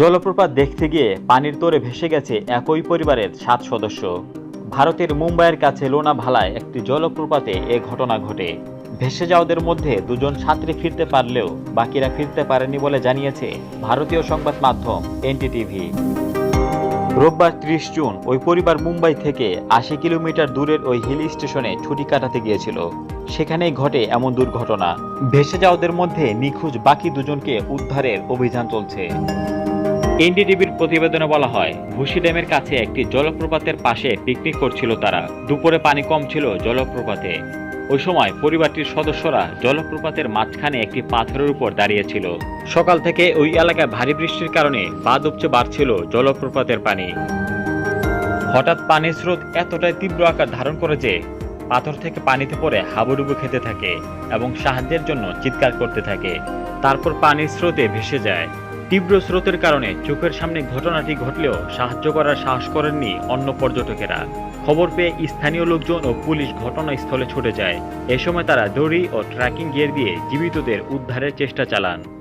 জলপ্রপাত দেখতে গিয়ে পানির তোরে ভেসে গেছে একই পরিবারের সাত সদস্য। ভারতের মুম্বাইয়ের কাছে লোনাভালায় একটি জলপ্রপাতে এ ঘটনা ঘটে। ভেসে যাওয়াদের মধ্যে দুজন ছাত্রী ফিরতে পারলেও বাকিরা ফিরতে পারেনি বলে জানিয়েছে ভারতীয় সংবাদ মাধ্যম এনটিটিভি। রোববার ত্রিশ জুন ওই পরিবার মুম্বাই থেকে আশি কিলোমিটার দূরের ওই হিল স্টেশনে ছুটি কাটাতে গিয়েছিল। সেখানেই ঘটে এমন দুর্ঘটনা। ভেসে যাওয়াদের মধ্যে নিখোঁজ বাকি দুজনকে উদ্ধারের অভিযান চলছে। এনডিটিভির প্রতিবেদনে বলা হয়, ভুসি ড্যামের কাছে একটি জলপ্রপাতের পাশে পিকনিক করছিল তারা। দুপুরে পানি কম ছিল জলপ্রপাতে। ওই সময় পরিবারটির সদস্যরা জলপ্রপাতের মাঝখানে একটি পাথরের উপর দাঁড়িয়েছিল। সকাল থেকে ওই এলাকায় ভারী বৃষ্টির কারণে বাদ উপচে বাড়ছিল জলপ্রপাতের পানি। হঠাৎ পানির স্রোত এতটাই তীব্র আকার ধারণ করে যে পাথর থেকে পানিতে পড়ে হাবুডুবু খেতে থাকে এবং সাহায্যের জন্য চিৎকার করতে থাকে। তারপর পানির স্রোতে ভেসে যায়। তীব্র স্রোতের কারণে চোখের সামনে ঘটনাটি ঘটলেও সাহায্য করার সাহস করেননি অন্য পর্যটকেরা। খবর পেয়ে স্থানীয় লোকজন ও পুলিশ ঘটনাস্থলে ছুটে যায়। এ সময় তারা দড়ি ও ট্র্যাকিং গিয়ার দিয়ে জীবিতদের উদ্ধারের চেষ্টা চালান।